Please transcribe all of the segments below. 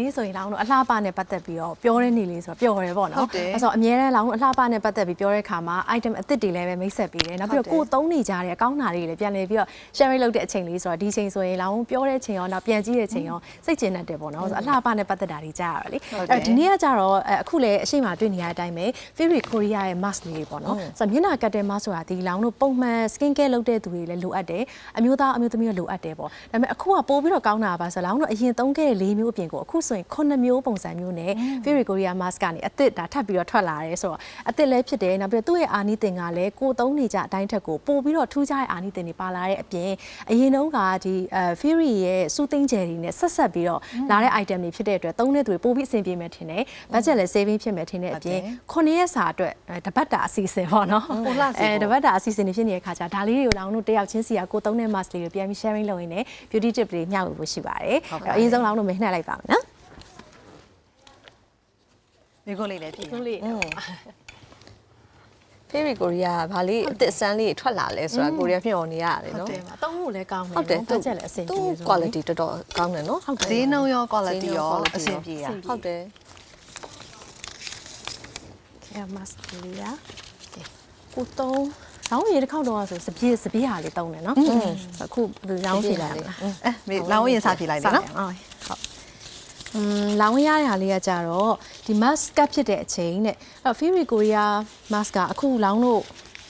နေ့ဆိုရင်လောင်းတို့အလှပနဲ့ပတ်သက်ပြီးတော့ပြောတဲ့နေ့လေးဆိုတော့ပျော်တယ်ပေါ့ဟုနော်တ်တယ်ဆိုတော့အများတန်းလောင်းတို့အလှပနဲ့ပတ်သက်ပြီးပြောတဲ့ခါမှာ item အသစ်တွေလည်းပဲမိတ်ဆက်ပေးတယ်နောက်ပြီးတော့ဟုတ်တယ်ကိုယ်သုံးနေကြတဲ့အကောင်းတာတွေလည်းပြန်လည်ပြီးတော့ sharing လုပ်တဲ့အချိန်လေးဆိုတော့ဒီချိန်ဆိုရင်လောင်းပြောတဲ့အချိန်ရောနောက်ပြန်ကြည့်တဲ့အချိန်ရောစိတ်ကျဉ်တတ်တယ်ပေါ့နော်ဆိုတော့အလှပနဲ့ပတ်သက်တာတွေကြားရတာလေဟုတ်တယ်အဲ့တော့ဒီနေ့ကကြတော့အဲအခုလည်းအရှိမတွေ့နေရတဲ့အတိုင်းပဲ Fury Korea ရဲ့ mask လေးတွေပေါ့နော်ဆိုတော့မျက်နှာကတ်တဲ့ mask ဆိုတာဒီလောင်းတို့ပုံမှန် skin care လုပ်တဲ့သူတွေလည်းလိုအပ်တယ်အမျိုးသားအမျိုးသမီးတွေလိုအပ်တယ်ပေါ့ဒါပေမဲ့အခုကပို့ပြီးတော့ကောင်းတာပါဆိုတော့လောင်းတို့အရင်သုံးခဲ့တဲ့၄မျိုးအပြင်ကိုအခုဆိုရင်9မျိုးပုံစံမျိုးနဲ့ Fury Korea mask ကနေအသစ်ဒါထပ်ပြီးတော့ထွက်လာတယ်ဆိုတော့အသစ်လည်းဖြစ်တယ်နောက်ပြီးတော့သူ့ရဲ့အာနီသင်ကလည်းကိုယ်သုံးနေကြအတိုင်းထက်ကိုပို့ပြီးတော့ထူးခြားတဲ့အာနီသင်တွေပါလာတဲ့အပြင်အရင်တုန်းကဒီအဲ Fury ရဲ့စူးသိန်းကျယ်တွေနဲ့ဆက်ဆက်ပြီးတော့လာတဲ့ item တွေဖြစ်တဲ့အတွက်သုံးတဲ့သူတွေပို့ပြီးအဆင်ပြေမယ်ထင်တယ် budget လည်း saving ဖြစ်မယ်ထင်တဲ့အပြင်9ရက်စာအတွက်အဲတပတ်တာအစီအစဉ်ပေါ့နော်ဟုတ်လားစီပေါ့အဲတပတ်တာအစီအစဉ်တွေဖြစ်နေတဲ့အခါကျဒါလေးတွေကိုလောင်းတို့တယောက်ချင်းစီကကိုယ်သုံးတဲ့ mask လေးတွေပြန်ပြီး sharing လုပ်ရင်းနဲ့ beauty tip တွေမျှဝေဖို့ရှိပါတယ်ဟုတ်အဲ့ကဲ့တော့အရင်ဆုံးလောင်းတို့မနှက်လိုက်ပါမယ်နော် မိကုန်းလေးလည်းပြည်ခုလေးဖေရီကိုရီးယားကဘာလေးအစ်စ်အစမ်းလေးထွက်လာလဲဆိုတာကိုရီးယားမျှော်နေရတယ်ဟုတ်နော်တယ်ပါသုံးဖို့လည်းကောင်းတယ်ဟုတ်တယ်နော် budget လည်းအဆင်သူပြေဆိုတော့ quality တော်တော်ကောင်းတယ်နော်ဟုတ်တယ်ဈေးနှုန်းရော quality ရော quality အဆင်ပြေရဟုတ်တယ်ကဲ mask လေးရကိုသုံးလောင်းရေတစ်ခေါက်တော့ဆိုစပြေးစပြေးဟာလေးသုံးတယ်နော်အခုဘယ်လိုလောင်းဖြစ်လာလဲအဲမေလောင်းရင်စားပြလိုက်တယ်နော်ဟုတ်ဟုတ် อืมလောင်းရရလေးကကြတော့ဒီ mask ကပ်ဖြစ်တဲ့အချိန်တဲ့အဲ့တော့ Fury Korea mask ကအခုလောင်းလို့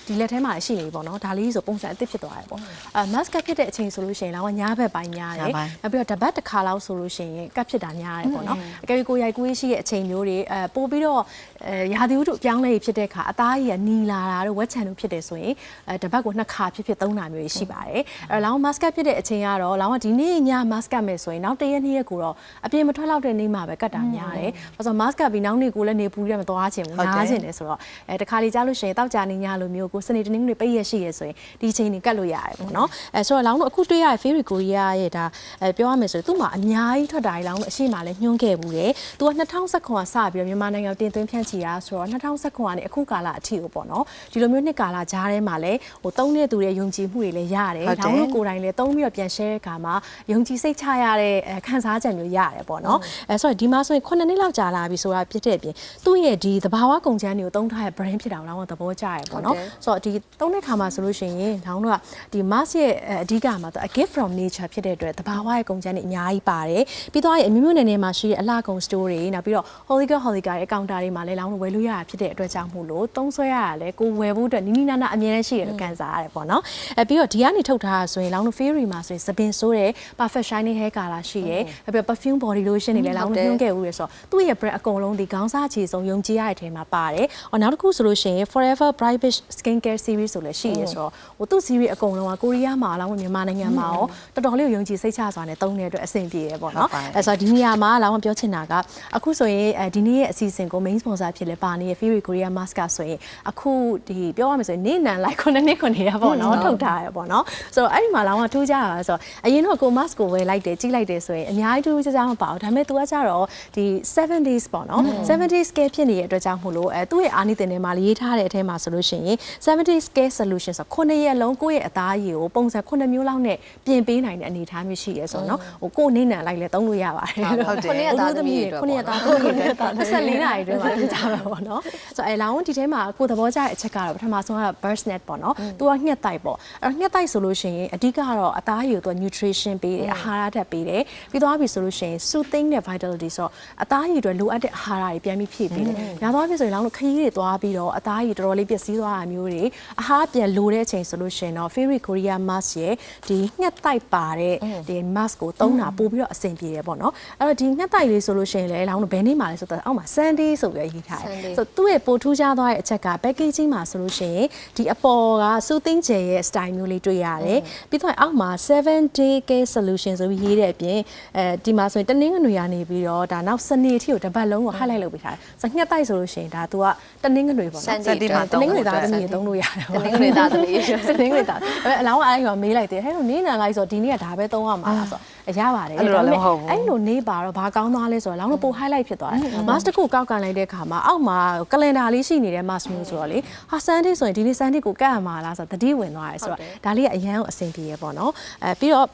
ဒီလက်ထဲမှာရှိနေပြီပေါ့နော်ဒါလေးဆိုပုံစံအသစ်ဖြစ်သွားတယ်ပေါ့အဲ mask ကပ်ဖြစ်တဲ့အချိန်ဆိုလို့ရှိရင်လောင်းကညားဘက်ပိုင်းညားတယ်ညားပိုင်းနောက်ပြီးတော့တပတ်တစ်ခါလောက်ဆိုလို့ရှိရင်ကပ်ဖြစ်တာညားတယ်ပေါ့နော်အကယ်၍ကိုယ်ရိုက်ကူးရေးရှိတဲ့အချိန်မျိုးတွေအဲပို့ပြီးတော့အဲရာသီဥတုအပြောင်းလဲဖြစ်တဲ့အခါအသားကြီးကနီလာတာတို့ဝက်ချန်တို့ဖြစ်တယ်ဆိုရင်အဲတပတ်ကိုနှစ်ခါဖြစ်ဖြစ်သုံးတာမျိုးရှိပါတယ်အဲလောင်း mask ကပ်ဖြစ်တဲ့အချိန်ကတော့လောင်းကဒီနေ့ည mask ကပ်မယ်ဆိုရင်နောက်တစ်ရက်နှစ်ရက်ကိုတော့အပြင်မထွက်လောက်တဲ့နေ့မှာပဲကတ်တာများတယ်။ဘာလို့ဆို mask ကပ်ပြီးနောက်နေ့ကိုလည်းနေပူရမသွားချင်ဘူးဟုတ်တယ်နားချင်တယ်ဆိုတော့အဲတခါလေကြားလို့ရှိရင်တောက်ကြနေညလိုမျိုးကိုစနေတနင်္ဂနွေပိတ်ရက်ရှိရဆိုရင်ဒီချိန်နေကတ်လို့ရတယ်ပေါ့နော်။အဲဆိုတော့လောင်းတို့အခုတွေ့ရတဲ့ Fairy Korea ရဲ့ဒါအဲပြောရမယ်ဆိုရင်သူ့မှာအများကြီးထွက်တာတွေလောင်းတို့အရှိမှလည်းညွှန်းခဲ့ဘူးတယ်။သူက2019ကစပြီးတော့မြန်မာနိုင်ငံကိုတင်သွင်းဖြန့်ချီတာဆိုတော့2019ကနေအခုကာလအထိကိုပေါ့နော်။ဒီလိုမျိုးနှစ်ကာလကြားထဲမှာလည်းဟိုသုံးတဲ့သူရဲ့ယုံကြည်မှုတွေလည်းရတယ်ဟုတ်တယ်။ဒါမှမဟုတ်ကိုယ်တိုင်လည်းသုံးပြီးတော့ပြန် share တဲ့အခါမှာယုံကြည်စိတ်ချရတဲ့အဲခံစားချက်မျိုးရတယ်ပေါ့နော်။အဲဆိုတော့ဒီမှာဆိုရင်9နှစ်လောက်ကြာလာပြီဆိုတာဖြစ်တဲ့အပြင်သူ့ရဲ့ဒီသဘာဝကုန်ချမ်းတွေကိုသုံးထားတဲ့ brand ဖြစ်တာကိုလောင်းတော့သဘောကျရပေါ့နော်ဟုတ်တယ်။ဆိုတော့ဒီသုံးတဲ့ခါမှာဆိုလို့ရှိရင်လောင်းတို့ကဒီ mask ရဲ့အဲအဓိကမှာသူ a gift from nature ဖြစ်တဲ့အတွက်သဘာဝရဲ့ကုန်ချမ်းတွေအများကြီးပါတယ်။ပြီးတော့ရဲ့အမျိုးမျိုးနယ်နယ်မှာရှိတဲ့အလှကုန် store တွေနောက်ပြီးတော့ Holiga Holiga ရဲ့ counter တွေမှာလည်းလောင်းတို့ဝယ်လို့ရတာဖြစ်တဲ့အတွက်ကြောင့်မို့လို့သုံးဆွဲရတာလည်းကိုယ်ဝယ်ဖို့အတွက်နီးနီးနားနားအမြဲတမ်းရှိရလို့ခံစားရတယ်ပေါ့နော်။အဲပြီးတော့ဒီကနေထုတ်ထားတာဆိုရင်လောင်းတို့ Fairy မှာဆိုရင်သပင်ဆိုးတဲ့ perfect shining hair color ရှိတယ်။နောက်ပြီးတော့ perfume body lotion တွေလည်းလောင်းတို့ညွှန်းခဲ့ဦးရဆိုတော့သူ့ရဲ့ brand အကုန်လုံးဒီခေါင်းစားချေဆုံးယုံကြည်ရတဲ့အထဲမှာပါတယ်။အော်နောက်တစ်ခုဆိုလို့ရှိရင် Forever Bright Beach Skin Care Series ဆိုလည်းရှိရဲဆိုတော့ဟိုသူ့ series အကုန်လုံးကကိုရီးယားမှာလောင်းမြန်မာနိုင်ငံမှာရောတော်တော်လေးကိုယုံကြည်စိတ်ချစွာနဲ့သုံးတဲ့အတွက်အဆင်ပြေတယ်ပေါ့နော်ဟုတ်ပါတယ်အဲဆိုတော့ဒီနေရာမှာလောင်းပြောချင်တာကအခုဆိုရင်အဲဒီနေ့ရဲ့အစီအစဉ်ကို main sponsor ဖြစ်လဲပါနေတဲ့ Fury Korea Mask ကဆိုရင်အခုဒီပြောရမယ်ဆိုရင်နေ့နံလိုက်ခုနှစ်နှစ်ခုနှစ်ရပေါ့နော်ထုတ်ထားရပေါ့နော်ဆိုတော့အဲ့ဒီမှာလောင်းကထူးကြတာဆိုတော့အရင်တော့ကို mask ကိုဝယ်လိုက်တယ်ကြည့်လိုက်တယ်ဆိုရင်အများကြီးထူးထူးခြားခြားမပါဘူးဒါပေမဲ့ तू ကကြတော့ဒီ7 days ပေါ့နော်7 days care ဖြစ်နေတဲ့အတွက်ကြောင့်မို့လို့အဲသူ့ရဲ့အာနိသင်ထဲမှာရေးထားတဲ့အထဲမှာဆိုလို့ရှိရင်7 days care solution ဆိုခုနှစ်ရက်လုံးကိုယ့်ရဲ့အသားရည်ကိုပုံစံခုနှစ်မျိုးလောက်နဲ့ပြင်ပေးနိုင်တဲ့အနေအထားမျိုးရှိရဲဆိုတော့နော်ဟိုကိုယ်နေနံလိုက်လဲသုံးလို့ရပါတယ်ဟုတ်တယ်ခုနှစ်ရက်သားသမီးတွေအတွက်ခုနှစ်ရက်သားသမီးတွေအတွက်24နာရီအတွင်းမှာပြင်ကြမှာပေါ့နော်ဆိုတော့အဲလောင်းဒီထဲမှာကိုယ်သဘောကျတဲ့အချက်ကတော့ပထမဆုံးက burst net ပေါ့နော်သူကညှက်တိုက်ပေါ့အဲ့တော့ညှက်တိုက်ဆိုလို့ရှိရင်အဓိကကတော့အသားရည်ကိုသူက nutrition ပေးတယ်အာဟာရဓာတ်ပေးတယ်ပြီးသွားပြီဆိုလို့ရှိရင် soothing နဲ့ vitality ဆိုတော့အသားရည်တွေလိုအပ်တဲ့အာဟာရတွေပြန်ပြီးဖြည့်ပေးတယ်ညာသွားပြီဆိုရင်လောင်းတို့ခရီးတွေသွားပြီးတော့အသားရည်တော်တော်လေးပျက်စီးသွားတာမျိုးတွေအာဟာရပြန်လိုတဲ့အချိန်ဆိုလို့ရှိရင်တော့ Fairy Korea mask ရဲ့ဒီညှက်တိုက်ပါတဲ့ဒီ mask ကိုသုံးတာပို့ပြီးတော့အဆင်ပြေတယ်ပေါ့နော်အဲ့တော့ဒီညှက်တိုက်လေးဆိုလို့ရှိရင်လည်းလောင်းတို့ဘယ်နေ့မှလဲဆိုတော့အောက်မှာ Sunday ဆိုပြီးရေးထားတယ် Sunday ဆိုသူ့ရဲ့ပိုထူးခြားသွားတဲ့အချက်က packaging မှာဆိုလို့ရှိရင်ဒီအပေါ်က soothing gel ရဲ့ style မျိုးလေးတွေ့ရတယ်ပြီးတော့အောက်မှာ7 day care solution ဆိုပြီးရေးတဲ့အပြင်အဲဒီမှာဆိုရင်တနင်္ဂနွေရနေပြီးတော့ဒါနောက်စနေအထိကိုတစ်ပတ်လုံးကို highlight လုပ်ပေးထားတယ်ဆိုတော့ညှက်တိုက်ဆိုလို့ရှိရင်ဒါ तू ကတနင်္ဂနွေပေါ့နော် Sunday ဒီမှာတနင်္ဂနွေသားသမီးတွေသုံးလို့ရတယ်တနင်္ဂနွေသားသမီးတနင်္ဂနွေသားဒါပေမဲ့အလောင်းကအဲ့ဒီမှာမေးလိုက်တယ်ဟဲ့လို့နေနံလိုက်ဆိုတော့ဒီနေ့ကဒါပဲသုံးရမှာလားဆိုတော့ရပါတယ်အဲ့လိုတော့လည်းမဟုတ်ဘူးအဲ့လိုနေပါတော့ဘာကောင်းသွားလဲဆိုတော့လောင်းတော့ပို highlight ဖြစ်သွားတယ် mask တစ်ခုကောက်ကန်လိုက်တဲ့အခါမှာအောက်မှာ calendar လေးရှိနေတဲ့ mask မျိုးဆိုတော့လေဟာ Sunday ဆိုရင်ဒီနေ့ Sunday ကိုကတ်ရမှာလားဆိုတော့တတိဝင်သွားတယ်ဆိုတော့ဒါလေးကအရန်ကိုအဆင်ပြေရပေါ့နော်အဲပြီးတော့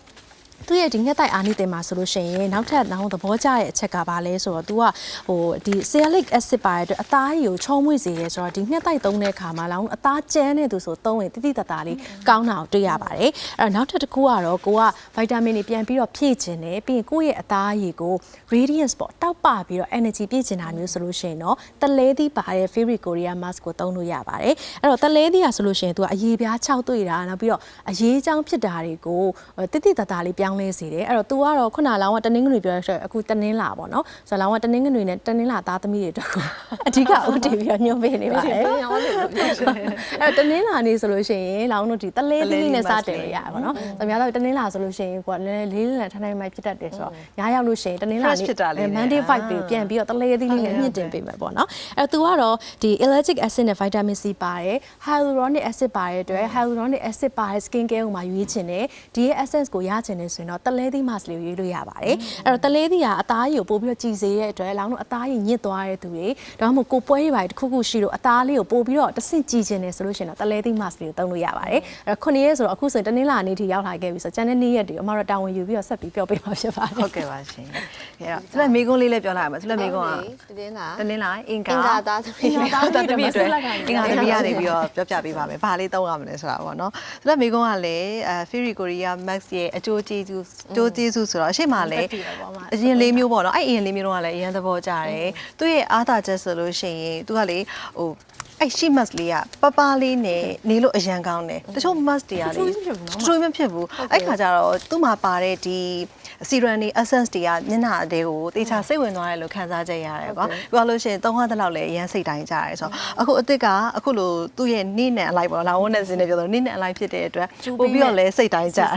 သူရဲ့ဒီငှက်တိုက်အာနိသင်မှာဆိုလို့ရှိရင်နောက်ထပ်နောက်သဘောကျတဲ့အချက်ကဘာလဲဆိုတော့ तू ကဟိုဒီ sialic acid ပါတဲ့အတွက်အသားကြီးကိုချုံမွေ့စေရဲဆိုတော့ဒီငှက်တိုက်သုံးတဲ့အခါမှာလောင်းအသားကျန်းတဲ့သူဆိုသုံးရင်တိတိတတ်တာလေးကောင်းတာကိုတွေ့ရပါတယ်အဲ့တော့နောက်ထပ်တစ်ခုကတော့ကိုကဗိုက်တာမင်တွေပြန်ပြီးတော့ဖြည့်ခြင်းတယ်ပြီးရင်ကိုယ့်ရဲ့အသားရည်ကို radiance ပေါ့တောက်ပပြီးတော့ energy ပြည့်ချင်တာမျိုးဆိုလို့ရှိရင်တော့တလဲသီးပါတဲ့ favorite korea mask ကိုသုံးလို့ရပါတယ်အဲ့တော့တလဲသီးอ่ะဆိုလို့ရှိရင် तू အရေးပြား6တွေ့တာနောက်ပြီးတော့အရေးချောင်းဖြစ်တာတွေကိုတိတိတတ်တာလေးပြော န်င်းလဲစေတယ်အဲ့တော့ तू ကတော့ခုနလောင်းကတနင်္ဂနွေပြောရတဲ့အခုတနင်္လာပေါ့နော်ဆိုတော့လောင်းကတနင်္ဂနွေနဲ့တနင်္လာသားသမီးတွေအတွက်ကိုအဓိကဥတည်ပြီးတော့ညွှန်ပေးနေပါတယ်အဲ့တော့တနင်္လာနေ့ဆိုလို့ရှိရင်လောင်းတို့ဒီတလဲသီးလေးနဲ့စတင်လို့ရတယ်ပေါ့နော်။ဒါများတော့တနင်္လာဆိုလို့ရှိရင်ကိုကလည်းလေးလေးနဲ့ထိုင်ထိုင်မှဖြစ်တတ်တယ်ဆိုတော့ညားရောက်လို့ရှိရင်တနင်္လာနေ့ Fresh ဖြစ်တာလေးနဲ့ Monday vibe တွေပြန်ပြီးတော့တလဲသီးလေးနဲ့မြင့်တင်ပေးမယ်ပေါ့နော်။အဲ့တော့ तू ကတော့ဒီ ellagic acid နဲ့ vitamin C ပါတယ် hyaluronic acid ပါတဲ့အတွက် hyaluronic acid ပါတဲ့ skin care ကိုမှရွေးချင်တယ်ဒီရဲ့ essence ကိုရချင်တယ်ဆိုရင်တော့တလဲသီး mask လေးကိုရွေးလို့ရပါတယ်။အဲ့တော့တလဲသီးကအသားကြီးကိုပို့ပြီးတော့ကြည်စေတဲ့အတွက်လောင်းတို့အသားကြီးညစ်သွားတဲ့သူတွေဒါမှမဟုတ်ကိုပွဲရပါတယ်တစ်ခုခုရှိလို့အသားလေးကိုပို့ပြီးတော့တဆင့်ကြည်ချင်တယ်ဆိုလို့ရှိရင်တော့တလဲသီး mask လေးကိုသုံးလို့ရပါတယ်။အဲ့တော့ခုနှစ်ရက်ဆိုတော့အခုဆိုရင်တနင်္လာနေ့ထိရောက်လာခဲ့ပြီဆိုတော့ကျန်တဲ့နေ့ရက်တွေအမတို့တာဝန်ယူပြီးတော့ဆက်ပြီးပြောပေးမှာဖြစ်ပါတယ်ဟုတ်ကဲ့ပါရှင်အဲ့တော့သူလည်းမိကုန်းလေးလည်းပြောလိုက်ရမှာသူလည်းမိကုန်းကတည်င်းလားတနင်္လာအင်္ဂါအင်္ဂါသားသမီးအင်္ဂါသားသမီးတွေအင်္ဂါသမီးရနေပြီးတော့ပြောပြပေးပါမယ်ဘာလေးသုံးရမလဲဆိုတာပေါ့နော်သူလည်းမိကုန်းကလည်းအဲ Fury Korea Max ရဲ့အကျိုးကျေးဇူးအကျိုးကျေးဇူးဆိုတော့အရှိမလည်းအရင်လေးမျိုးပေါ့နော်အဲ့အရင်လေးမျိုးတော့ကလည်းအရင်သဘောကျတယ်သူ့ရဲ့အားသာချက်ဆိုလို့ရှိရင်သူကလေဟိုအဲ့ရှိမတ်လေးကပပလေးနဲ့နေလို့အရန်ကောင်းတယ်တချို့ must တွေကလေတချို့မဖြစ်ဘူးအဲ့ခါကျတော့သူ့မှာပါတဲ့ဒီ serum တွေ essence တွေကမျက်နှာအသေးကိုတေချာစိတ်ဝင်သွားတယ်လို့ခံစားချက်ရတယ်ကွာပြောလို့ရှိရင်သုံးဟတဲ့လောက်လည်းအရန်စိတ်တိုင်းကြရတယ်ဆိုတော့အခုအစ်စ်ကအခုလိုသူ့ရဲ့နေ့နဲ့အလိုက်ပေါ့လာဝန်းနဲ့စင်းနေပြောလို့နေ့နဲ့အလိုက်ဖြစ်တဲ့အတွက်ပို့ပြီးတော့လည်းစိတ်တိုင်းကြတယ်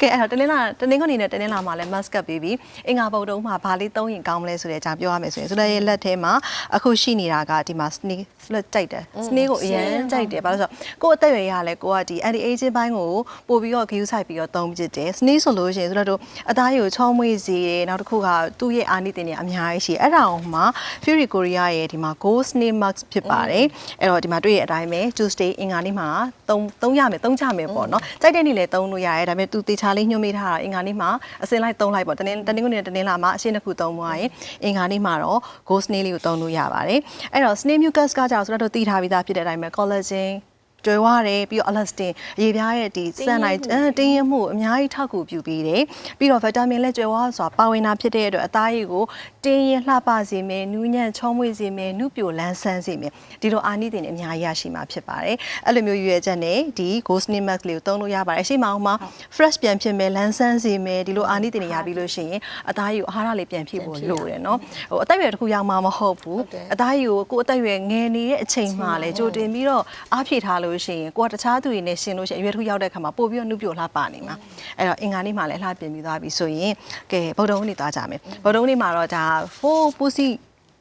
ကဲအဲ့တော့တနင်္လာတနင်္ဂနွေနဲ့တနင်္လာမှာလည်း mask ပြီးပြီးအင်္ဂါပုတ်တုံးမှာဘာလေးသုံးရင်ကောင်းမလဲဆိုတဲ့အကြောင်းပြောရမယ်ဆိုရင်ဆိုတော့ရဲ့လက်ထဲမှာအခုရှိနေတာကဒီမှာ snake လက်ကြိုက်တယ် snake ကိုအရန်ကြိုက်တယ်ဘာလို့ဆိုတော့ကိုယ့်အသက်အရွယ်ရလဲကိုကဒီ anti aging ဘိုင်းကိုပို့ပြီးတော့ view site ပြီးတော့သုံးဖြစ်တယ် snake ဆိုလို့ရှိရင်ဆိုတော့အသားရည်ကိုချောမွေ့စေတယ်နောက်တစ်ခုကသူ့ရဲ့အာနိသင်တွေအများကြီးရှိတယ်အဲ့ဒါအောင်မှာ Fury Korea ရဲ့ဒီမှာ Gold Snake Mask ဖြစ်ပါတယ်အဲ့တော့ဒီမှာတွေ့ရတဲ့အတိုင်းပဲ Tuesday အင်္ဂါနေ့မှာသုံးသုံးရမယ်သုံးချမယ်ပေါ့နော်ကြိုက်တဲ့နေ့လည်းသုံးလို့ရတယ်ဒါပေမဲ့သူတေချာလေးညွှန်ပေးထားတာအင်္ဂါနေ့မှာအစင်လိုက်သုံးလိုက်ပေါ့တနေ့တနေ့ကနေတနေ့လာမှာအရှင်းတစ်ခုသုံးသွားရင်အင်္ဂါနေ့မှာတော့ Gold Snake လေးကိုသုံးလို့ရပါတယ်အဲ့တော့ Snake Mucus ကကြောင့်ဆိုတော့တည်ထားပြီးသားဖြစ်တဲ့အတိုင်းပဲ collagen ကျွဲဝရတယ်ပြီးတော့ elastin အရေးပြားရဲ့ဒီ sunlight တင်းရင်မှုအများကြီးထောက်ကူပြုပေးတယ်ပြီးတော့ vitamin လည်းကျွဲဝဆိုတာပါဝင်တာဖြစ်တဲ့အတွက်အသားရည်ကိုတင်းရင်လှပစေမယ်နူးညံ့ချောမွေ့စေမယ်နုပြိုလန်းဆန်းစေမယ်ဒီလိုအာနိသင်တွေအများကြီးရရှိမှာဖြစ်ပါတယ်အဲ့လိုမျိုးရွေးချက်နဲ့ဒီ ghost name mask လေးကိုသုံးလို့ရပါတယ်ရှေ့မှာအောင်မှာ fresh ပြန်ဖြစ်မယ်လန်းဆန်းစေမယ်ဒီလိုအာနိသင်တွေရပြီးလို့ရှိရင်အသားရည်ကိုအာဟာရလေးပြန်ဖြည့်ဖို့လိုတယ်နော်ဟိုအသက်အရွယ်တစ်ခုရောက်မှမဟုတ်ဘူးအသားရည်ကိုကိုယ်အသက်အရွယ်ငယ်နေတဲ့အချိန်မှလည်းကြိုတင်ပြီးတော့အားဖြည့်ထားလို့ရှိရင်ကိုကတခြားသူတွေနဲ့ရှင်လို့ရှိရင်အရွယ်တစ်ခုရောက်တဲ့ခါမှာပို့ပြီးတော့နှုတ်ပြလှပနေမှာအဲ့တော့အင်္ဂါနေ့မှလည်းလှပြင်ပြီးသွားပြီဆိုရင်ကဲဗုဒ္ဓဟူးနေ့သွားကြမယ်ဗုဒ္ဓဟူးနေ့မှာတော့ဒါဟိုးပူစီ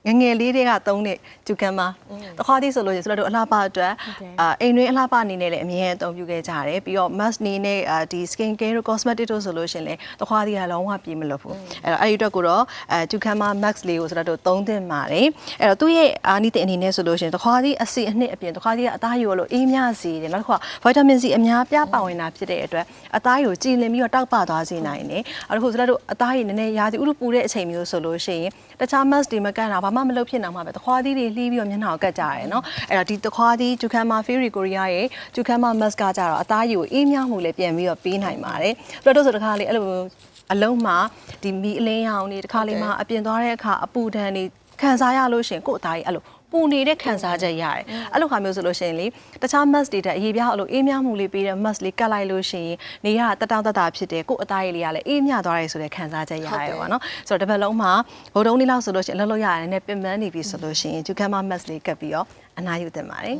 ငငယ်လေးတွေကသုံးတဲ့ဂျူကန်မှာတခါတည်းဆိုလို့ရင်ဆိုတော့အလှပအတွက်အာအိမ်တွင်းအလှပအနေနဲ့လည်းအမြဲအသုံးပြုခဲ့ကြတယ်ပြီးတော့ mask နေနဲ့အာဒီ skin care တို့ cosmetic တို့ဆိုလို့ရှင်လည်းတခါတည်းကလုံးဝပြေးမလို့ဘူးအဲ့တော့အဲ့ဒီအတွက်ကိုတော့အဲဂျူကန်မှာ max လေးကိုဆိုတော့သုံးသင့်ပါတယ်အဲ့တော့သူ့ရဲ့အာနိသင်အနေနဲ့ဆိုလို့ရှင်တခါတည်းအစီအနှစ်အပြင်တခါတည်းကအသားရည်ကိုလို့အေးမြစေတယ်နောက်တစ်ခါ vitamin C အများပြားပါဝင်တာဖြစ်တဲ့အတွက်အသားရည်ကိုကြည်လင်ပြီးတော့တောက်ပသွားစေနိုင်တယ်အဲ့ဒါကိုဆိုတော့အသားရည်နည်းနည်းရာသီဥတုပူတဲ့အချိန်မျိုးဆိုလို့ရှိရင် တခြား mask တွေမကန်တာဘာမှမလုပ်ဖြစ်နိုင်မှာပဲတခွားသီးတွေလှီးပြီးတော့မျက်နှာကိုကတ်ကြရတယ်နော်အဲ့တော့ဒီတခွားသီးဂျူခမ်မာ Fury Korea ရဲ့ဂျူခမ်မာ mask ကကြတော့အသားရည်ကိုအေးမြမှုလည်းပြန်ပြီးတော့ပေးနိုင်ပါတယ်ပြီးတော့ဆိုတခါလေးအဲ့လိုအလုံးမှာဒီမီအလင်းရောင်တွေတခါလေးမှာအပြင်သွားတဲ့အခါအပူဒဏ်တွေခံစားရလို့ရှရင်ကိုယ့်အသားကြီးအဲ့လို ပူနေတဲ့ခံစားချက်ရတယ်အဲ့လိုခါမျိုးဆိုလို့ရှိရင်လေတခြား mask တွေတက်အရေးပြားအဲ့လိုအေးမြမှုလေးပေးတဲ့ mask လေးကတ်လိုက်လို့ရှိရင်နေရတတောင်းတတာဖြစ်တယ်ကိုယ့်အသားရည်လေးကလည်းအေးမြသွားတယ်ဆိုတဲ့ခံစားချက်ရတယ်ပေါ့နော်ဆိုတော့တစ်ပတ်လုံးမှာဘုံတုံးလေးလောက်ဆိုလို့ရှိရင်အလုပ်လုပ်ရတယ်နဲ့ပင်ပန်းနေပြီဆိုလို့ရှိရင်ဂျူကမ်မာ mask လေးကတ်ပြီးတော့အနားယူသင့်ပါတယ်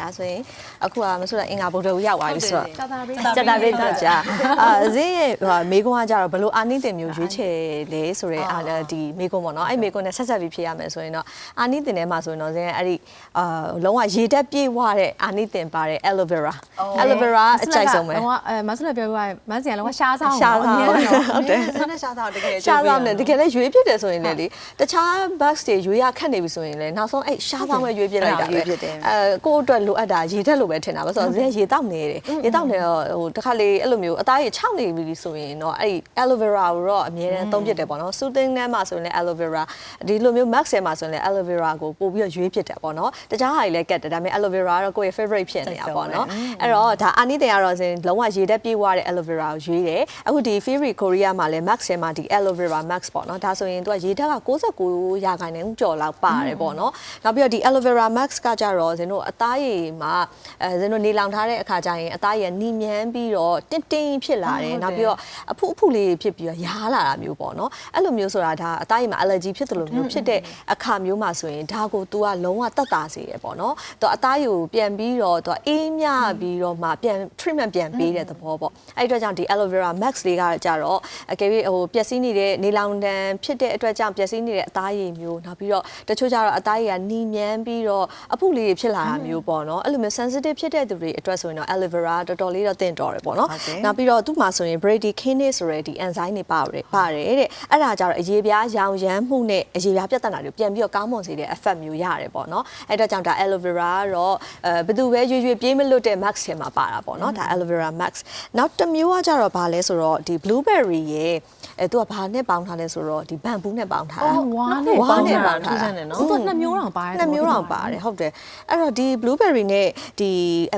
အဲဆိုရင်အခုကမဆိုတော့အင်္ဂါဗုဒ္ဓဟူးရောက်သွားပြီဆိုတော့တာတာပေးစက်တာပေးတော့ကြာအာဈေးရဲ့ဟိုမေကွန်ကကြတော့ဘလို့အာနိသင်မျိုးရွေးချယ်လဲဆိုတော့အာဒီမေကွန်ပေါ့နော်အဲ့မေကွန်နဲ့ဆက်ဆက်ပြီးဖြေရမယ်ဆိုရင်တော့အာနိသင်ထဲမှာဆိုရင်တော့ဈေးအဲ့ဒီအာလုံးဝရေတက်ပြေးဝတဲ့အာနိသင်ပါတဲ့ aloe vera aloe vera အကြိုက်ဆုံးပဲတော့အဲမဆလပြောပြမဆင်ကလည်းရှားဆောင်ရှားဆောင်ဟုတ်တယ်ဆန်းနဲ့ရှားတော့တကယ်ရှားဆောင်နဲ့တကယ်လည်းရွေးဖြစ်တယ်ဆိုရင်လည်းလေတခြား box တွေရွေးရခက်နေပြီဆိုရင်လည်းနောက်ဆုံးအဲ့ရှားဆောင်ပဲရွေးပြလိုက်တာပဲအဲကိုယ့်အတွက်လိုအပ်တာရေတက်လို့ပဲထင်တာပါဆိုတော့ဇင်းရေတောက်နေတယ်ရေတောက်နေတော့ဟိုတစ်ခါလေအဲ့လိုမျိုးအသားရေခြောက်နေပြီဆိုရင်တော့အဲ့ဒီ aloe vera ကိုတော့အမြဲတမ်းသုံးဖြစ်တယ်ပေါ့နော် soothing နဲ့မှာဆိုရင်လည်း aloe vera ဒီလိုမျိုး max ထဲမှာဆိုရင်လည်း aloe vera ကိုပို့ပြီးတော့ရွေးဖြစ်တယ်ပေါ့နော်တခြားဟာတွေလည်းကတ်တယ်ဒါပေမဲ့ aloe vera ကတော့ကိုယ့်ရဲ့ favorite ဖြစ်နေတာပေါ့နော်အဲ့တော့ဒါအာနိတင်ကတော့ဇင်းလုံးဝရေတက်ပြေးသွားတဲ့ aloe vera ကိုရွေးတယ်အခုဒီ favorite korea မှာလည်း max ထဲမှာဒီ aloe vera max ပေါ့နော်ဒါဆိုရင်သူကရေတက်က69ရာခိုင်နှုန်းကျော်လောက်ပါတယ်ပေါ့နော်နောက်ပြီးတော့ဒီ aloe vera max ကကြတော့ဇင်းတို့အသားရည်မှာအဲဇင်းတို့နေလောင်ထားတဲ့အခါကျရင်အသားရည်နီမြန်းပြီးတော့တင်းတင်းဖြစ်လာတယ်နောက်ပြီးတော့အဖုအဖုလေးဖြစ်ပြီးတော့ရားလာတာမျိုးပေါ့နော်အဲ့လိုမျိုးဆိုတာဒါအသားရည်မှာ allergy ဖြစ်တယ်လို့မျိုးဖြစ်တဲ့အခါမျိုးမှာဆိုရင်ဒါကို तू ကလုံးဝတက်တာစေရပေါ့နော်သူအသားရည်ကိုပြန်ပြီးတော့သူအေးမြပြီးတော့မှပြန် treatment ပြန်ပေးတဲ့သဘောပေါ့အဲ့ဒီအတွက်ကြောင့်ဒီ aloe vera max လေးကကြတော့အကယ်၍ဟိုပျက်စီးနေတဲ့နေလောင်တန်ဖြစ်တဲ့အတွက်ကြောင့်ပျက်စီးနေတဲ့အသားရည်မျိုးနောက်ပြီးတော့တချို့ကျတော့အသားရည်ကနီမြန်းပြီးတော့အဖုလေးတွေဖြစ်လာတာမျိုးပေါ့နော်အဲ့လိုမျိုး sensitive ဖြစ်တဲ့သူတွေအတွက်ဆိုရင်တော့ aloe vera တော်တော်လေးတော့သင့်တော်တယ်ပေါ့နော်ဟုတ်တယ်နောက်ပြီးတော့သူ့မှာဆိုရင် brady kinase ဆိုတဲ့ဒီ enzyme တွေပါတယ်ပါတယ်တဲ့အဲ့ဒါကြတော့အရေးပြားရောင်ရမ်းမှုနဲ့အရေးပြားပြဿနာတွေပြန်ပြီးတော့ကောင်းမွန်စေတဲ့ effect မျိုးရတယ်ပေါ့နော်အဲ့ဒါကြောင့်ဒါ aloe vera ကတော့အဲဘယ်သူပဲရွေ့ရွေ့ပြေးမလွတ်တဲ့ max ထဲမှာပါတာပေါ့နော်ဒါ aloe vera max နောက်တစ်မျိုးကကြတော့ဗာလဲဆိုတော့ဒီ blueberry ရဲ့အဲသူကဘာနဲ့ပေါင်းထားလဲဆိုတော့ဒီဘန်ဘူးနဲ့ပေါင်းထားတာအော်ဝါနဲ့ဝါနဲ့ပေါင်းထူးထားဆတာန်းတယ်နော်သူကနှစ်မျိုးတောင်ပါတယ်နှစ်မျိုးတောင်ပါတယ်ဟုတ်တယ်အဲ့တော့ဒီ blueberry နဲ့ဒီ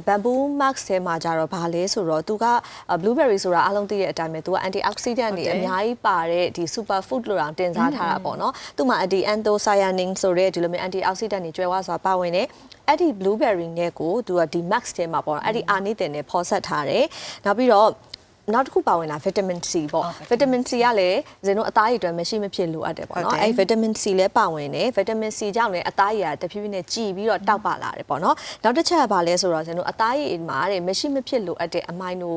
bamboo max ထဲမှာကြတော့ဘာလဲဆိုတော့သူက blueberry ဆိုတာအားလုံးသိတဲ့အတိုင်းပဲသူက antioxidant တွေအများကြီးပါတဲ့ဒီ super food လို့တောင်တင်စားထားတာပေါ့နော်သူမှဒီ anthocyanin ဆိုတဲ့ဒီလိုမျိုး antioxidant တွေကျွဲဝါစွာပါဝင်တယ်အဲ့ဒီ blueberry နဲ့ကိုသူကဒီ max ထဲမှာပေါ့နော်အဲ့ဒီအာနိသင်နဲ့ဖော်ဆက်ထားတယ်နောက်ပြီးတော့ နောက်တစ်ခုပါဝင်တာ vitamin C ပေါ့ vitamin C ကလည်းဇင်တို့အသားရည်အတွက်မရှိမဖြစ်လိုအပ်တယ်ပေါ့ဟုတ်နော်တယ်အဲ့ vitamin C လည်းပါဝင်တယ် vitamin C ကြောင့်လည်းအသားရည်ကတဖြည်းဖြည်းနဲ့ကြည်ပြီးတော့တောက်ပါလာတယ်ပေါ့နော်နောက်တစ်ချက်ကဘာလဲဆိုတော့ကျွန်တော်အသားရည်မှာတဲ့မရှိမဖြစ်လိုအပ်တဲ့ amino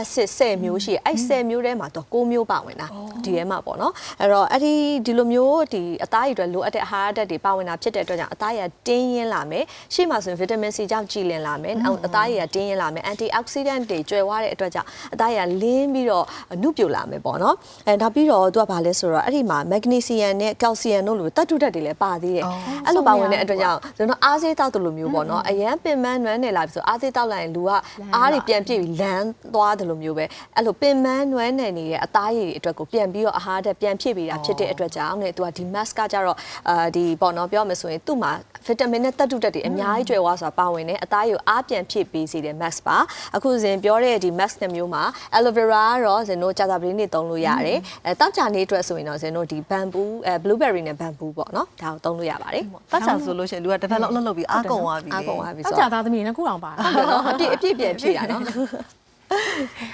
acid 10မျိုးရှိတယ်အဲ့10မျိုးထဲမှာတော့9မျိုးပါဝင်တာဒီထဲမှာပေါ့နော်အဲ့တော့အဲ့ဒီဒီလိုမျိုးဒီအသားရည်အတွက်လိုအပ်တဲ့အာဟာရဓာတ်တွေပါဝင်တာဖြစ်တဲ့အတွက်ကြောင့်အသားရည်တင်းရင်းလာမယ်ရှေ့မှာဆိုရင် vitamin C ကြောင့်ကြည်လင်လာမယ်နောက်အသားရည်တင်းရင်းလာမယ် antioxidant တွေကျွဲဝါတဲ့အတွက်ကြောင့်အသားရည်လင်းပြီးတော့နုပြိုလာမယ်ပေါ့နော်အဲနောက်ပြီးတော့သူကဘာလဲဆိုတော့အဲ့ဒီမှာ magnesium နဲ့ calcium တို့လိုတက်တုဓာတ်တွေလည်းပါသေးတယ်အဲ့လိုပါဝင်တဲ့အတွက်ကြောင့်ကျွန်တော်အားစေးတောက်တယ်လို့မျိုးပေါ့နော်အရန်ပင်မနွမ်းနေလာပြီဆိုအားစေးတောက်လိုက်ရင်လူကအားတွေပြန်ပြည့်ပြီးလန်းသွားတယ်လို့မျိုးပဲအဲ့လိုပင်မနွမ်းနေနေတဲ့အသားရည်တွေအတွက်ကိုပြန်ပြီးတော့အာဟာရဓာတ်ပြန်ဖြည့်ပေးတာဖြစ်တဲ့အတွက်ကြောင့်ねသူကဒီ mask ကကြတော့အာဒီပေါ့နော်ပြောမယ်ဆိုရင်သူ့မှာ vitamin နဲ့တက်တုဓာတ်တွေအများကြီးကျွဲဝါဆိုတာပါဝင်တယ်အသားရည်ကိုအားပြန်ဖြည့်ပေးစေတဲ့ mask ပါအခုစဉ်ပြောတဲ့ဒီ mask တစ်မျိုးမှာ aloe vera ကတော့ဇင်တို့ကြာတာပလင်းနေသုံးလို့ရတယ်အဲတောက်ကြနေအတွက်ဆိုရင်တော့ဇင်တို့ဒီ bamboo အဲ blueberry နဲ့ bamboo ပေါ့နော်ဒါကိုသုံးလို့ရပါတယ်တတ်ချာဆိုလို့ရှိရင်လူက develop လုပ်လုပ်ပြီးအားကုန်သွားပြီအားကုန်သွားပြီတောဆိုက်ကြတော့သားသမီးနှစ်ခုတောင်ပါတယ်ဟုတ်တယ်နော်အပြည့်အပြည့်ပြန်ဖြည့်တာနော်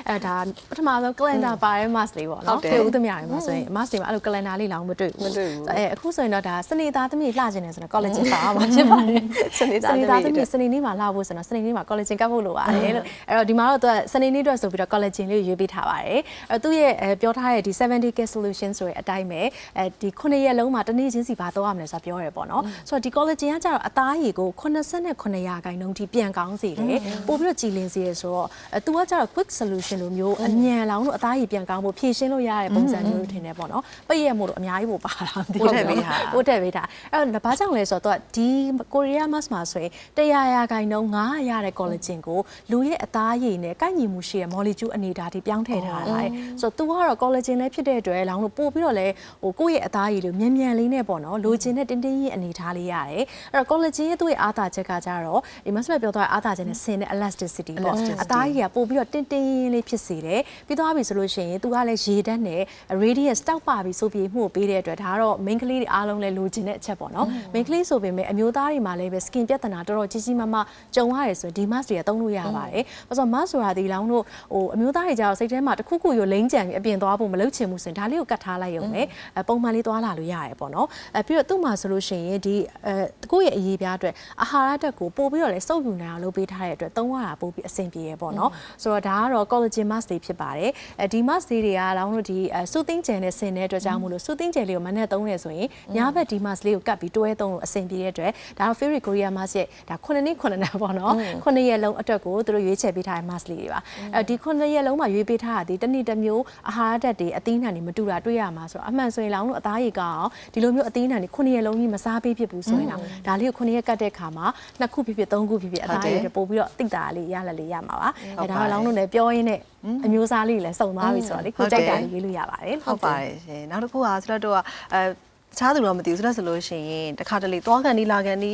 အဲဒါပထမဆုံး calendar ပါတဲ့ mask လေးပေါ့ဟုနော်တ်တယ်တွေ့ဦးသမျှတွေမှာဆိုရင် mask တွေမှာအဲ့လို calendar လေးလောင်းမတွေ့ဘူးမတွေ့ဘူးအဲအခုဆိုရင်တော့ဒါစနေသားသမီးလှကျင်နေဆိုတော့ collagen ပါအောင်ဖြစ်ပါတယ်စနေသားသမီးတွေစနေနေ့မှာလှဖို့ဆိုတော့စနေနေ့မှာ collagen ကပ်ဖို့လိုပါတယ်လို့အဲ့တော့ဒီမှာတော့သူကစနေနေ့အတွက်ဆိုပြီးတော့ collagen လေးကိုရွေးပေးထားပါတယ်အဲ့တော့သူ့ရဲ့အဲပြောထားတဲ့ဒီ 70k solution ဆိုတဲ့အတိုင်းပဲအဲဒီ9ရက်လုံးမှာတစ်နေ့ချင်းစီပါတော့ရမယ်ဆိုတာပြောရဲပေါ့နော်ဆိုတော့ဒီ collagen ကကြတော့အသားရည်ကို89ရာခိုင်နှုန်းထိပြန်ကောင်းစေတယ်ပို့ပြီးတော့ကြည်လင်စေရဆိုတော့အဲသူကကြတော့ quick solution လိုမျိုးအမြန်လောင်လို့အသားရည်ပြန်ကောင်းဖို့ဖြည့်ရှင်းလို့ရတဲ့ပုံစံမျိုးလို့ထင်တယ်ပေါ့နော်ပိတ်ရက်မို့လို့အများကြီးပို့ပါလာမသိပို့ထည့်ပေးထားတာပို့ထည့်ပေးထားအဲ့တော့ဘာကြောင့်လဲဆိုတော့သူကဒီကိုရီးယား mask မှာဆိုရင်100ရာခိုင်နှုန်း900ရတဲ့ collagen ကိုလူရဲ့အသားရည်နဲ့ကိုက်ညီမှုရှိတဲ့ molecule အနေဒါထိပြောင်းထည့်ထားတာလေဆိုတော့သူကတော့ collagen လည်းဖြစ်တဲ့အတွက်လောင်လို့ပို့ပြီးတော့လဲဟိုကိုယ့်ရဲ့အသားရည်လိုမြန်မြန်လေးနဲ့ပေါ့နော်လိုချင်တဲ့တင်းတင်းကြီးအနေထားလေးရတယ်အဲ့တော့ collagen ရဲ့သူ့ရဲ့အားသာချက်ကကြတော့ဒီ mask မှာပြောသွားတဲ့အားသာချက်နဲ့ဆင်တဲ့ elasticity ပေါ့ Elasticity အသားရည်ကပို့ပြီးတော့တင်းတင်းလေးဖြစ်စေတယ်ပြီးသွားပြီဆိုလို့ရှိရင်သူကလည်းရေတန်းနဲ့ radius တောက်ပါပြီဆိုပြီးမှုကိုပေးတဲ့အတွက်ဒါကတော့ main ကလေးတွေအားလုံးလည်းလိုချင်တဲ့အချက်ပေါ့နော် main ကလေးဆိုပေမဲ့အမျိုးသားတွေမှာလည်းပဲ skin ပြဿနာတော်တော်ကြီးကြီးမားမားကြုံရတယ်ဆိုရင်ဒီ mask တွေကသုံးလို့ရပါတယ်။ဘာလို့ဆိုတော့ mask ဆိုတာဒီလောင်းတို့ဟိုအမျိုးသားတွေကြတော့စိတ်ထဲမှာတစ်ခုခုရောလိမ့်ကြံပြီးအပြင်သွားဖို့မလုပ်ချင်ဘူးဆိုရင်ဒါလေးကိုကတ်ထားလိုက်ရုံပဲအဲပုံမှန်လေးသွားလာလို့ရတယ်ပေါ့နော်။အဲပြီးတော့သူ့မှာဆိုလို့ရှိရင်ဒီအဲကိုယ့်ရဲ့အရေးပြားအတွက်အာဟာရဓာတ်ကိုပို့ပြီးတော့လည်းစုပ်ယူနိုင်အောင်လုပ်ပေးထားတဲ့အတွက်သုံးရတာပို့ပြီးအဆင်ပြေရပေါ့နော်။ဆိုတော့ဒါကကတော့ collagen mask တွေဖြစ်ပါတယ်အဲဒီ mask တွေတွေကလောင်းတို့ဒီစူတင်းဂျယ်နဲ့ဆင်တဲ့အတွက်ကြောင့်မို့လို့စူတင်းဂျယ်လေးကိုမနဲ့သုံးရဆိုရင်ညဘက်ဒီ mask လေးကိုကပ်ပြီးတွဲသုံးလို့အဆင်ပြေတဲ့အတွက်ဒါ Fury Korea mask ရဲ့ဒါ9နှစ်9နှစ်ပေါ့နော်9ရက်လုံးအတွက်ကိုသူတို့ရွေးချယ်ပေးထားတဲ့ mask လေးတွေပါအဲဒီ9ရက်လုံးမှာရွေးပေးထားတာဒီတစ်နေ့တစ်မျိုးအာဟာရဓာတ်တွေအသီးနှံတွေမတူတာတွေ့ရမှာဆိုတော့အမှန်ဆိုရင်လောင်းတို့အသားရည်ကအောင်ဒီလိုမျိုးအသီးနှံတွေ9ရက်လုံးကြီးမစားပေးဖြစ်ဘူးဆိုရင်တော့ဒါလေးကို9ရက်ကတ်တဲ့ခါမှာနှစ်ခုဖြစ်ဖြစ်သုံးခုဖြစ်ဖြစ်အသားရည်တွေပို့ပြီးတော့တိတ်တာလေးရလက်လေးရမှာပါအဲဒါကလောင်းတို့လည်းပြောရင်းနဲ့အမျိုးစားလေးတွေလည်းစုံသွားပြီဆိုတော့လေကိုကြိုက်တာလေးရွေးလို့ရပါတယ်ဟုတ်ပါတယ်ရှင်နောက်တစ်ခုကဆိုတော့တို့ကအဲတခြားသူတော့မသိဘူးဆိုတော့ဆိုလို့ရှိရင်တခါတလေသွားကန်နီလာကန်နီ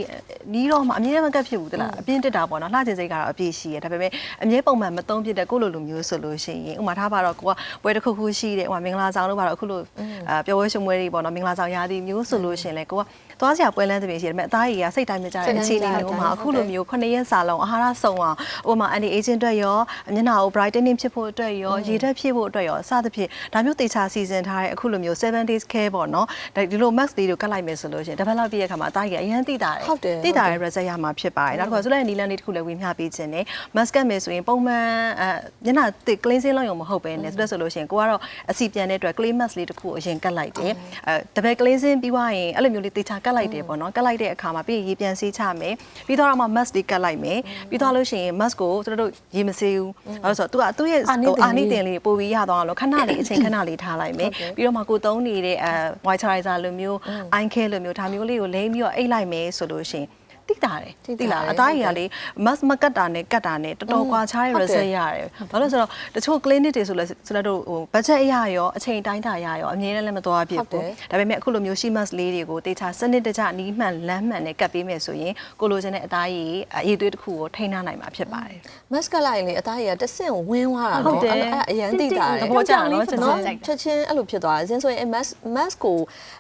နီးတော့မှအမြဲမကတ်ဖြစ်ဘူးတလားအပြင်းတက်တာပေါ့နော်လှကျင်စိတ်ကတော့အပြည့်ရှိရဒါပေမဲ့အမြဲပုံမှန်မသုံးဖြစ်တဲ့ကိုလိုလိုမျိုးဆိုလို့ရှိရင်ဥမာထားပါတော့ကိုကပွဲတစ်ခုခုရှိတယ်ဥမာမင်္ဂလာဆောင်လို့ပါတော့အခုလိုအဲပျော်ပွဲရှုံပွဲတွေပေါ့နော်မင်္ဂလာဆောင်ရာသီမျိုးဆိုလို့ရှိရင်လေကိုက သွားစရာပွဲလန်းတဲ့ပြင်ရှိတယ်ဒါပေမဲ့အသားရည်ကစိတ်တိုင်းမကြတဲ့အခြေအနေမျိုးမှာအခုလိုမျိုး9ရက်စာလုံးအာဟာရစုံအောင်ဥပမာ anti aging အတွက်ရောမျက်နှာကို brightening ဖြစ်ဖို့အတွက်ရောရေဓာတ်ဖြစ်ဖို့အတွက်ရောစသဖြင့်ဒါမျိုးတေချာစီစဉ်ထားတဲ့အခုလိုမျိုး7 days care ပေါ့နော်ဒါဒီလို max လေးကိုကတ်လိုက်မယ်ဆိုလို့ရှိရင် develop ပြည့်ရဲ့ခါမှာအသားရည်ကအရင်သိတာတယ်ဟုတ်တယ်သိတာတဲ့ result ရမှာဖြစ်ပါတယ်နောက်တစ်ခါဆိုလည်းနီလန်လေးတစ်ခုလည်းဝေမျှပေးခြင်းနဲ့ mask ကတ်မယ်ဆိုရင်ပုံမှန်အဲမျက်နှာတစ် cleansing လောက်ရုံမဟုတ်ပဲねဆိုတော့ဆိုလို့ရှိရင်ကိုကတော့အစီပြန်တဲ့အတွက် clean mask လေးတစ်ခုအရင်ကတ်လိုက်တယ်အဲ double cleansing ပြီးသွားရင်အဲ့လိုမျိုးလေးတေချာကတ်လိုက်တယ်ပေါ့နော်ကတ်လိုက်တဲ့အခါမှာပြီးရင်ရေပြန်ဆေးချမယ်ပြီးတော့မှ mask လေးကတ်လိုက်မယ်ပြီးတော့လို့ရှိရင် mask ကိုတို့တို့ရေမဆေးဘူးအဲ့လိုဆိုတော့သူကသူ့ရဲ့အာနိသင်လေးအာနိသင်လေးပို့ပြီးရသွားအောင်လို့ခဏလေးအချိန်ခဏလေးထားလိုက်မယ်ပြီးတော့မှကိုသုံးနေတဲ့အဲ moisturizer လိုမျိုး eye care လိုမျိုးဒါမျိုးလေးကိုလိမ့်ပြီးတော့အိတ်လိုက်မယ်ဆိုလို့ရှိရင် တိတာတယ်တိတာတယ်တိလားအသားကြီးကလေ mask မကတ်တာနဲ့ကတ်တာနဲ့တော်တော်ကွာခြားတဲ့ဟုတ်တယ် result ရတယ်ဘာလို့လဲဆိုတော့တချို့ clinic တွေဆိုလဲဆိုတော့ဟို budget အရရောအချိန်တိုင်းတာရရောအမြဲတမ်းလည်းမသွားဖြစ်ဟုတ်တယ်ဘူးဒါပေမဲ့အခုလိုမျိုးရှိ mask လေးတွေကိုတေချာစနစ်တကျနီးမှန်လမ်းမှန်နဲ့ကတ်ပေးမယ်ဆိုရင်ကိုလိုချင်တဲ့အသားကြီးအရေးသွေးတစ်ခုကိုထိန်းထားနိုင်မှာဖြစ်ပါတယ် mask ကလိုက်ရင်လေအသားရည်ကတစ်ဆင့်ဝင်းသွားတာဟုတ်နော်တယ်အဲ့အဲ့အရန်သိတာသဘောကျတာနော်ကျွန်တော်နော်ချက်ချင်းအဲ့လိုဖြစ်သွားတယ်။ဇင်းဆိုရင်အဲ့ mask mask ကို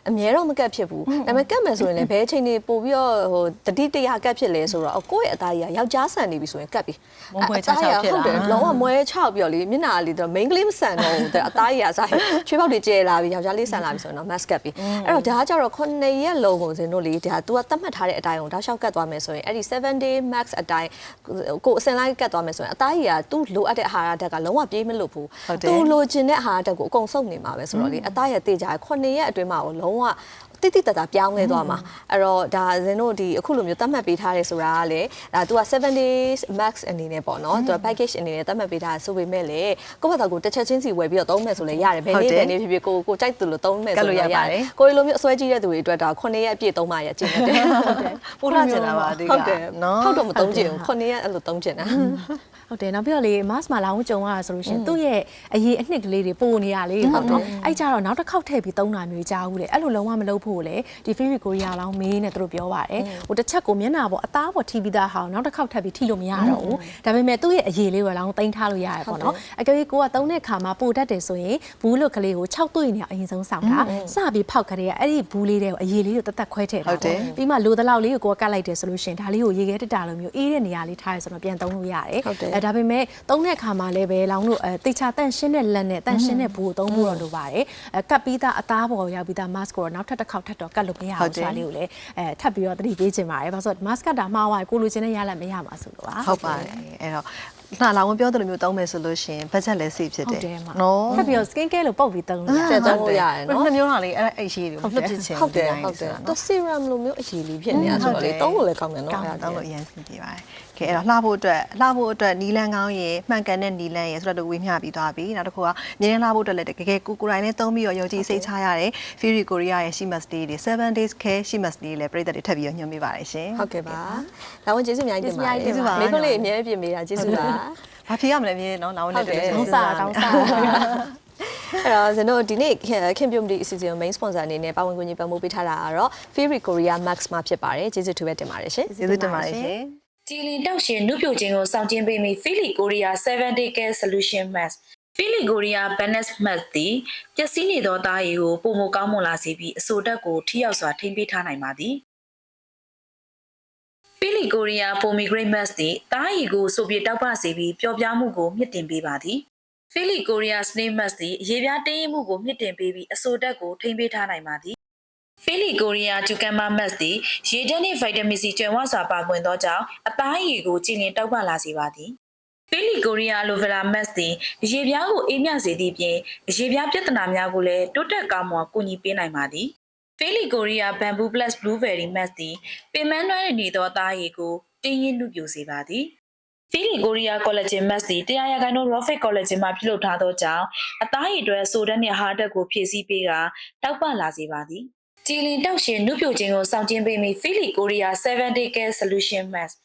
အမြဲတော့မကတ်ဖြစ်ဘူး။ဒါပေမဲ့ကတ်မယ်ဆိုရင်လည်းဘယ်အချိန်တွေပို့ပြီးတော့ဟိုတတိတရကတ်ဖြစ်လဲဆိုတော့အော်ကိုယ့်ရဲ့အသားကြီးကယောက်ျားဆန်နေပြီဆိုရင်ကတ်ပြီ မွန်းမွဲခြောက်ခြောက်ဖြစ်လာ ဟုတ်တယ်လုံးဝမွဲခြောက်ပြီးတော့လေမျက်နှာလေးတော့ main ကလေးမဆန်တော့ဘူးတဲ့အသားကြီးကစားချွေးပေါက်တွေကျဲလာပြီယောက်ျားလေးဆန်လာပြီဆိုရင်တော့ mask ကတ်ပြီအဲ့တော့ဒါကကြတော့9ရက်လုံးကိုဇင်းတို့လေဒါ तू ကသတ်မှတ်ထားတဲ့အတိုင်းကိုတောက်လျှောက်ကတ်သွားမယ်ဆိုရင်အဲ့ဒီ7 day max အတိုင်းကိုအစင်လိုက်ကတ်သွားမယ်ဆိုရင်အသားကြီးက तू လိုအပ်တဲ့အာဟာရဓာတ်ကလုံးဝပြေးမလို့ဘူး ဟုတ်တယ် तू လိုချင်တဲ့အာဟာရဓာတ်ကိုအကုန်စုပ်နေမှာပဲဆိုတော့လေအသားရတေးကြ9ရက်အတွင်းမှာကိုလုံးဝ တိတိတတ်တာပြောင်းလဲသွားမှာအဲ့တော့ဒါဇင်တို့ဒီအခုလိုမျိုးသတ်မှတ်ပေးထားတယ်ဆိုတာကလေဒါ तू က7 days max အနေနဲ့ပေါ့နော် तू က package အနေနဲ့သတ်မှတ်ပေးထားဆိုပေမဲ့လေကိုယ့်ဘာသာကိုတစ်ချက်ချင်းစီဝယ်ပြီးတော့သုံးမယ်ဆိုလည်းရတယ်ဘယ်ဟုတ်နေ့တယ်ဘယ်နေ့ဖြစ်ဖြစ်ကိုကိုကြိုက်သူလိုသုံးမယ်ကတ်ဆိုလို့လည်းရရပါတတယ်ယ်ကိုလိုမျိုးအစွဲကြီးတဲ့သူတွေအတွက်ဒါ9ရက်အပြည့်သုံးမှရကျင်းတယ်ဟုတ်တယ်ပို့ထားချင်တာပါဒီကဟုတ်တယ်နော်ဟုတ်တော့မသုံးချင်ဘူး9ရက်အဲ့လိုသုံးချင်တာဟုတ်တယ်နောက်ပြီးတော့လေ mask မှာလောင်းကြုံရတာဆိုလို့ရှိရင်သူ့ရဲ့အရေးအနှစ်ကလေးတွေပိုနေရလေပေါ့နော်အဲ့ကြတော့နောက်တစ်ခေါက်ထည့်ပြီးသုံးတာမျိုးကြားဘူးလေအဲ့လိုလုံးဝမလုပ်ဖို့လေဒီ Fury Korea လောင်းမေးနေသူတို့ပြောပါတယ်ဟိုတစ်ချက်ကိုမျက်နှာပေါ်အသားပေါ်ထိပြီးသားဟာကိုနောက်တစ်ခေါက်ထပ်ပြီးထိလို့မရတော့ဘူးဒါပေမဲ့သူ့ရဲ့အရေးလေးကိုလောင်းသိမ်းထားလို့ရတယ်ပေါ့နော်အကယ်၍ကိုကသုံးတဲ့ခါမှာပိုတတ်တယ်ဆိုရင်ဘူးလွတ်ကလေးကို6တွေ့နေအောင်အရင်ဆုံးစောင့်တာစပြီးဖောက်ခရဲအဲ့ဒီဘူးလေးတွေကိုအရေးလေးကိုတတ်တတ်ခွဲထည့်တာဟုတ်တယ်ပြီးမှလိုတလောက်လေးကိုကိုကကတ်လိုက်တယ်ဆိုလို့ရှိရင်ဒါလေးကိုရေခဲတက်တာလိုမျိုးအေးတဲ့နေရာလေးထားရဆိုတော့ပြန်သုံးလို့ရတယ်ဟုတ်တယ်အဲဒါပေမဲ့သုံးတဲ့အခါမှာလည်းပဲလောင်းတို့အဲတေချာတန့်ရှင်းတဲ့လက်နဲ့တန့်ရှင်းတဲ့ဘူကိုသုံးဖို့တော့လိုပါတယ်အဲကတ်ပြီးသားအသားပေါ်ရောက်ပြီးသား mask ကိုတော့နောက်ထပ်တစ်ခေါက်ထပ်တော့ကတ်လို့မရဟုတ်ဘူးတယ်ဆိုတာလေးကိုလည်းအဲထပ်ပြီးတော့သတိပေးချင်ပါတယ်ဘာလို့လဲဆိုတော့ mask ကတာမှားသွားရင်ကိုလိုချင်တဲ့ရလဒ်မရမှာဆိုလို့ပါဟုတ်ပါတယ်အဲ့တော့နှာလောင်ဝင်ပြောသလိုမျိုးသုံးမယ်ဆိုလို့ရှိရင် budget လည်း safe ဖြစ်ဟုတယ်တ်တယ်မှာနော်ထပ်ပြီးတော့ skin care လို့ပုတ်ပြီးသုံးလို့ရတဲ့သုံးလို့ရတယ်နော်နှစ်မျိုးဟာလေအဲ့အဲ့ရှိတယ်ကိုလွတ်ပြစ်ချင်ဟုတ်တယ်ဒီတိုင်းဟုတ်တယ်ဆိုတာသူ serum လိုမျိုးအရည်လေးဖြစ်နေတာဆိုတော့လေသုံးလို့လည်းကောင်းတယ်နော်ကောင်းအဲ့တောဒါင်းလို့အရင်စီပြပါတယ် ကဲအဲ့တော့လှဖို့အတွက်လှဖို့အတွက်နီလန်းကောင်းရေမှန်ကန်တဲ့နီလန်းရေဆိုတော့ဝေမျှပြီးသွားပြီနောက်တစ်ခုကမြင်းလှဖို့အတွက်လည်းတကယ်ကိုကိုယ်တိုင်နဲ့သုံးပြီးတော့ယုံကြည်စိတ်ချရတဲ့ Fury Korea ရဲ့ Shimas Day တွေ7 days care Shimas Day လည်းပြည်သက်တွေထပ်ပြီးတော့ညွှန်ပေးပါတယ်ရှင်ဟုတ်ကဲ့ပါလာဝင်ကျေးဇူးအများကြီးတင်ပါတယ်ကျေးဇူးပါမိခွန်းလေးအများကြီးပြင်ပေးတာကျေးဇူးပါဘာဖြစ်ရမလဲမြင်းနော်လောင်းနဲ့တွေ့ကောင်းစားကောင်းစားအဲ့တော့ကျွန်တော်ဒီနေ့ခင်ပြုံးဒီအစီအစဉ် main sponsor အနေနဲ့ပါဝင်ကူညီပံ့ပိုးပေးထားတာကတော့ Fury Korea Max မှာဖြစ်ပါတယ်ကျေးဇူးတူပဲတင်ပါတယ်ရှင်ကျေးဇူးတင်ပါတယ်ရှင် ကြည်လင်တောက်ရှင်နုပြိုခြင်းကိုစောင့်ကျင်းပေးမိ Philly Korea 7 day care solution mask Philly Korea balance mask သည်ပျက်စီးနေသောသားရည်ကိုပုံမကောင်းမွန်လာစေပြီးအဆိုတက်ကိုထိရောက်စွာထိန်းပေးထားနိုင်ပါသည် Philly Korea pomegranate mask သည်သားရည်ကိုဆိုပြေတောက်ပစေပြီးပျော်ပြားမှုကိုမြင့်တင်ပေးပါသည် Philly Korea snake mask သည်အရေပြားတင်းရင်မှုကိုမြင့်တင်ပေးပြီးအဆိုတက်ကိုထိန်းပေးထားနိုင်ပါသည် ဖီလီကိုရီးယားဂျူကမ်မာမတ်သည်ရေဓာတ်နှင့်ဗိုက်တာမင်စီကျွမ်းဝစွာပါဝင်သောကြောင့်အသားရည်ကိုကြည်လင်တောက်ပလာစေပါသည်ဖိလီကိုရီးယားလိုဗလာမတ်သည်အရေပြားကိုအေးမြစေသည့်ပြင်အရေပြားပြဿနာများကိုလည်းတိုးတက်ကောင်းမွန်ကူညီပေးနိုင်ပါသည်ဖိလီကိုရီးယား Bamboo Plus Blueberry Mask သည်ပင်မနှွှဲနေသောအသားရည်ကိုတင်းရင်းနှုတ်ပြစေပါသည်ဖီလီကိုရီးယား collagen mask သည်တရားရဂိုင်တို့ Rofit collagen မှာပြုလုပ်ထားသောကြောင့်အသားရည်အတွက်ဆိုဒတ်နှင့်ဟာဓာတ်ကိုဖြည့်ဆည်းပေးကတောက်ပလာစေပါသည် ကြည်လင်တောက်ရှင်နှုတ်ပြခြင်းကိုစောင့်ကျဉ်ပေးမိဖီလီကိုရီးယား7 day care solution mask